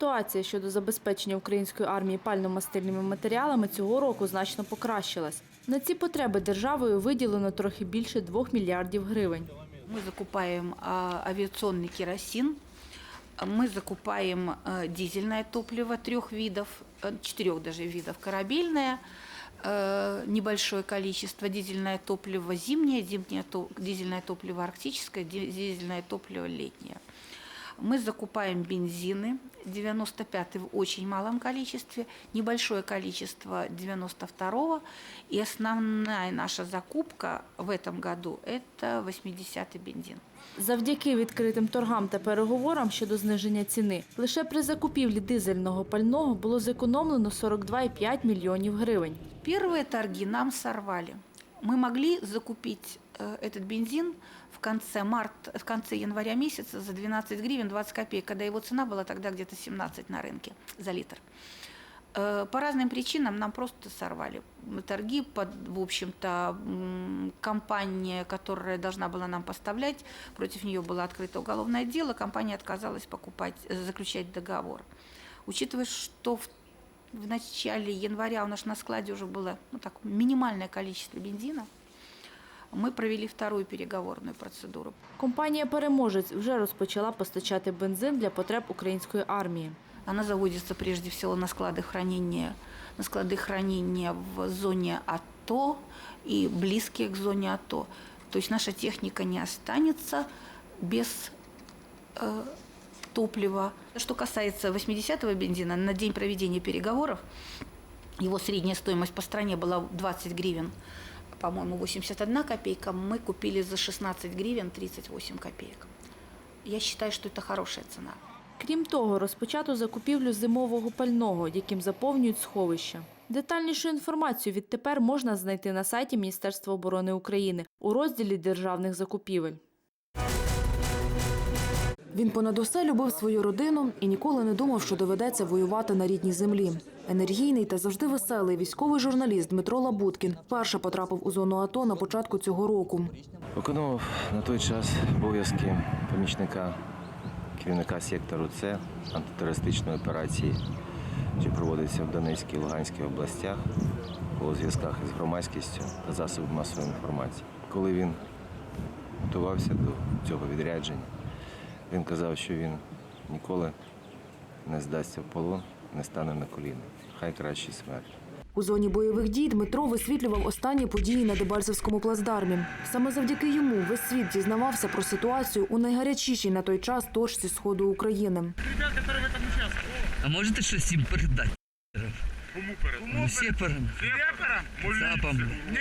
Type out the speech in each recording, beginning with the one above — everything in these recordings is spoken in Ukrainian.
Ситуація щодо забезпечення української армії пально-мастильними матеріалами цього року значно покращилась. На ці потреби державою виділено трохи більше 2 мільярдів гривень. Мы закупаем а, авиационный керосин, мы закупаем а, дизельное топливо трех видов, а, четырех даже видов, корабельное, э, небольшое количество, дизельное топливо зимнее, зимнее то- дизельное топливо арктическое, ди- дизельное топливо летнее. Мы закупаем бензины 95 в очень малом количестве, небольшое количество 92 и основная наша закупка в этом году – это 80-й бензин. Завдяки відкритим торгам та переговорам щодо зниження ціни, лише при закупівлі дизельного пального було зекономлено 42,5 мільйонів гривень. Первые торги нам сорвали. Мы могли закупить э, этот бензин в конце марта, в конце января месяца за 12 гривен 20 копеек, когда его цена была тогда где-то 17 на рынке за литр. Э, По разным причинам нам просто сорвали торги. Под, в общем-то, компания, которая должна была нам поставлять, против нее было открыто уголовное дело. Компания отказалась покупать, э, заключать договор. Учитывая, что в в начале января у нас на складе уже было ну, так, минимальное количество бензина. Мы провели вторую переговорную процедуру. Компанія Переможець вже розпочала постачати бензин для потреб української армії. Она заводится прежде всего на склады хранения, на склады хранения в зоне АТО и близкие к зоне АТО. То есть наша техника не останется без э, топлива. Что касается 80-го бензина, на день проведения переговоров его средняя стоимость по стране была 20 гривен, По-моему, 81 копейка. Мы купили за 16 гривен 38 копеек. Я считаю, что это хорошая цена. Крім того, розпочато закупівлю зимового пального, яким заповнюють сховища. Детальнішу інформацію відтепер можна знайти на сайті Міністерства оборони України у розділі державних закупівель. Він понад усе любив свою родину і ніколи не думав, що доведеться воювати на рідній землі. Енергійний та завжди веселий військовий журналіст Дмитро Лабуткін вперше потрапив у зону АТО на початку цього року. Виконував на той час обов'язки помічника керівника сектору С антитерористичної операції, що проводиться в Донецькій і Луганській областях у зв'язках із громадськістю та засобами масової інформації. Коли він готувався до цього відрядження, він казав, що він ніколи не здасться в полон, не стане на коліна. Хай краще смерть. У зоні бойових дій Дмитро висвітлював останні події на Дебальцевському плацдармі. Саме завдяки йому весь світ дізнавався про ситуацію у найгарячішій на той час точці сходу України. А можете щось їм передати? Кому? Ну, сепарам, Реперам? Ні.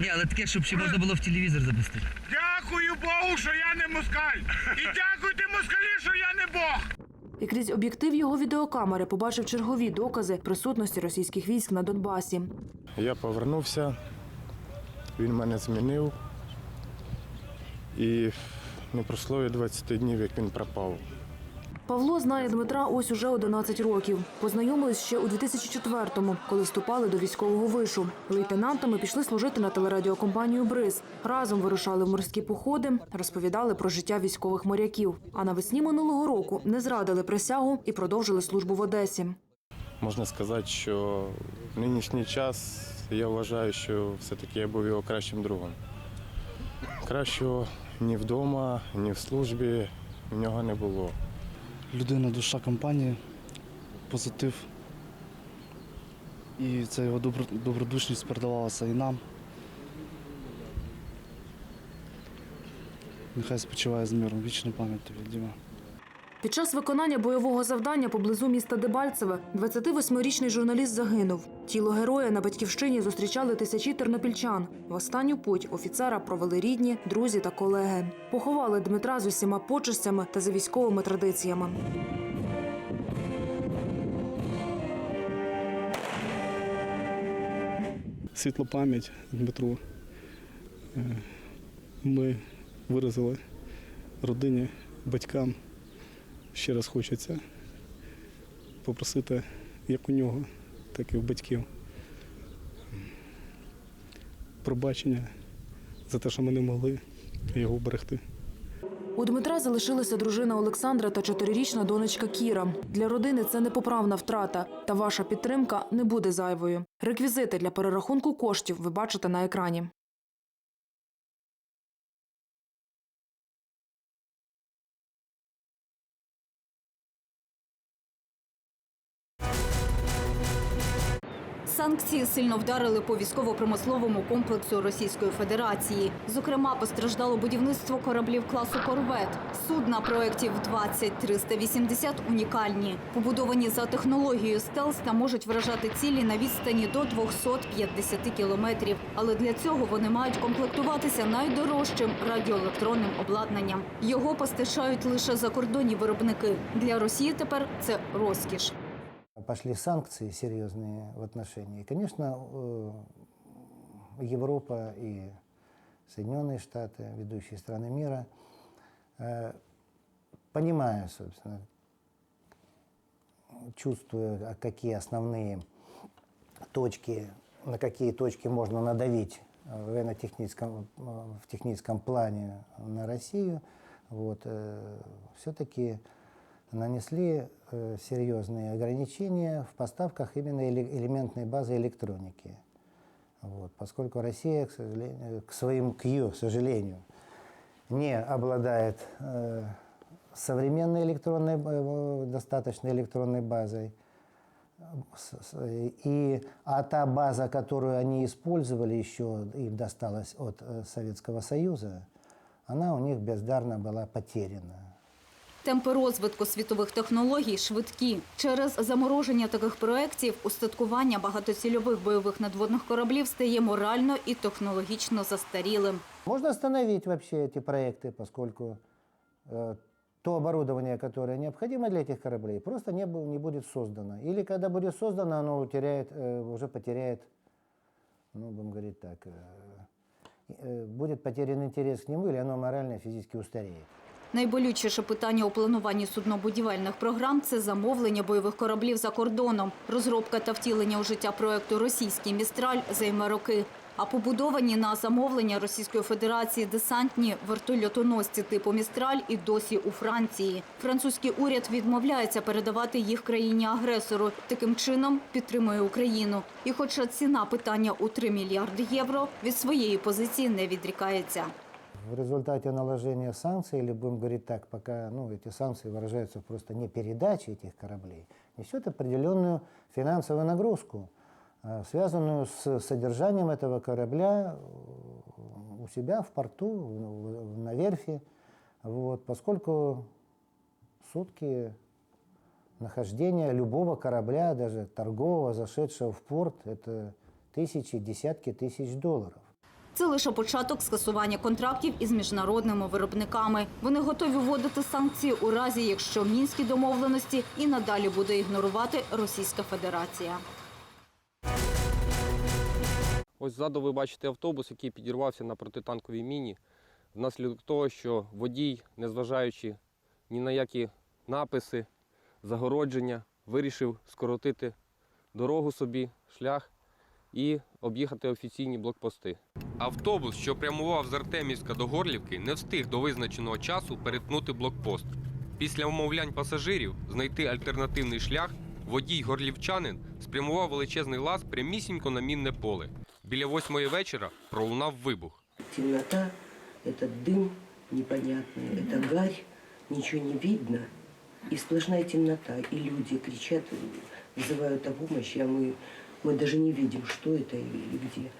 Ні, але таке, щоб ще можна було в телевізор запустити. Дякую Богу, що я не москаль. І дякуйте москалі, що я не Бог. І крізь об'єктив його відеокамери побачив чергові докази присутності російських військ на Донбасі. Я повернувся, він мене змінив. І не пройшло 20 днів, як він пропав. Павло знає Дмитра ось уже 11 років. Познайомились ще у 2004-му, коли вступали до військового вишу. Лейтенантами пішли служити на телерадіокомпанію Бриз. Разом вирушали в морські походи, розповідали про життя військових моряків. А навесні минулого року не зрадили присягу і продовжили службу в Одесі. Можна сказати, що в нинішній час я вважаю, що все-таки я був його кращим другом. Кращого ні вдома, ні в службі в нього не було. Людина, душа компанії, позитив. І ця його добродушність передавалася і нам. Нехай спочиває з миром. Вічна пам'ять тобі, Діма. Під час виконання бойового завдання поблизу міста Дебальцеве 28-річний журналіст загинув. Тіло героя на батьківщині зустрічали тисячі тернопільчан. В останню путь офіцера провели рідні, друзі та колеги. Поховали Дмитра з усіма почестями та за військовими традиціями. світла пам'ять Дмитру. Е, Ми виразили родині, батькам. Ще раз хочеться попросити як у нього, так і в батьків. Пробачення за те, що ми не могли його вберегти. У Дмитра залишилася дружина Олександра та чотирирічна донечка Кіра. Для родини це непоправна втрата, та ваша підтримка не буде зайвою. Реквізити для перерахунку коштів ви бачите на екрані. Санкції сильно вдарили по військово-промисловому комплексу Російської Федерації. Зокрема, постраждало будівництво кораблів класу «Корвет». Судна проєктів 20-380 унікальні. Побудовані за технологією стелс та можуть вражати цілі на відстані до 250 кілометрів. Але для цього вони мають комплектуватися найдорожчим радіоелектронним обладнанням. Його постачають лише закордонні виробники. Для Росії тепер це розкіш. Пошли санкции серьезные в отношении. Конечно, э, Европа и Соединенные Штаты, ведущие страны мира, э, понимая, собственно, чувствуя, какие основные точки, на какие точки можно надавить в военно-техническом, э, в техническом плане на Россию, вот, все-таки нанесли э, серьезные ограничения в поставках именно эле- элементной базы электроники. Вот, поскольку Россия, к, сожалению, к своим, к ее сожалению, не обладает э, современной электронной, э, достаточной электронной базой. И, а та база, которую они использовали еще, им досталась от э, Советского Союза, она у них бездарно была потеряна. Темпи розвитку світових технологій швидкі. Через замороження таких проєктів устаткування багатоцільових бойових надводних кораблів стає морально і технологічно застарілим. Можно остановить вообще эти проекты, поскольку э, то оборудование, которое необходимо для этих кораблей, просто не, бу- не будет создано. Или когда будет создано, оно утеряет, э, уже потеряет, ну, будем говорить так, э, э, будет потерян интерес к нему, или оно морально и физически устареет. Найболючіше питання у плануванні суднобудівельних програм це замовлення бойових кораблів за кордоном. Розробка та втілення у життя проекту Російський містраль займе роки. А побудовані на замовлення Російської Федерації десантні вертольотоносці типу Містраль і досі у Франції. Французький уряд відмовляється передавати їх країні-агресору. Таким чином підтримує Україну. І хоча ціна питання у 3 мільярди євро, від своєї позиції не відрікається. В результате наложения санкций, или будем говорить так, пока ну, эти санкции выражаются просто не передаче этих кораблей, несет определенную финансовую нагрузку, э, связанную с содержанием этого корабля э, у себя в порту, на верфи, вот, поскольку сутки нахождения любого корабля, даже торгового, зашедшего в порт, это тысячи, десятки тысяч долларов. Це лише початок скасування контрактів із міжнародними виробниками. Вони готові вводити санкції у разі, якщо мінські домовленості і надалі буде ігнорувати Російська Федерація. Ось ззаду ви бачите автобус, який підірвався на протитанковій міні. Внаслідок того, що водій, незважаючи ні на які написи, загородження, вирішив скоротити дорогу собі, шлях і об'їхати офіційні блокпости. Автобус, що прямував з Артемівська до Горлівки, не встиг до визначеного часу перетнути блокпост. Після умовлянь пасажирів знайти альтернативний шлях водій горлівчанин спрямував величезний лаз прямісінько на мінне поле. Біля восьмої вечора пролунав вибух. Темнота, этот дым непонятный, это гарь, ничего не видно. И сплошная темнота, и люди кричат, вызывают о помощи, а мы, мы даже не видим, что это и где.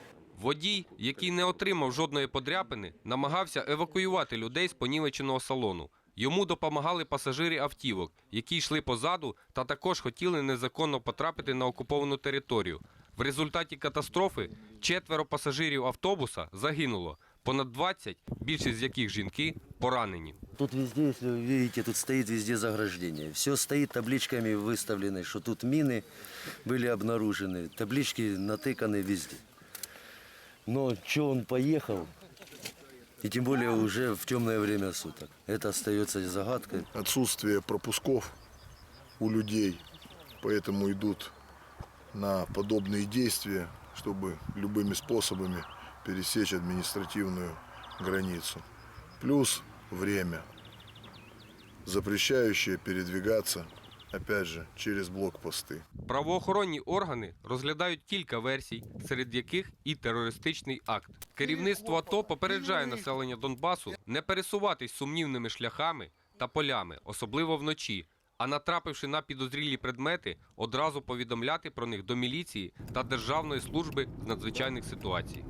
Водій, який не отримав жодної подряпини, намагався евакуювати людей з понівеченого салону. Йому допомагали пасажири автівок, які йшли позаду та також хотіли незаконно потрапити на окуповану територію. В результаті катастрофи четверо пасажирів автобуса загинуло, понад 20, більшість з яких жінки, поранені. Тут везде, если вы видите, тут стоит везде заграждение. Все стоит табличками выставлены, что тут мины были обнаружены. Таблички натыканы везде. Но что он поехал, и тем более уже в темное время суток, это остается загадкой. Отсутствие пропусков у людей, поэтому идут на подобные действия, чтобы любыми способами пересечь административную границу. Плюс время. запрещающее передвигаться, опять же, через блокпосты. Правоохоронні органи розглядають кілька версій, серед яких і терористичний акт. Керівництво АТО попереджає населення Донбасу не пересуватись сумнівними шляхами та полями, особливо вночі. А натрапивши на підозрілі предмети, одразу повідомляти про них до міліції та Державної служби з надзвичайних ситуацій.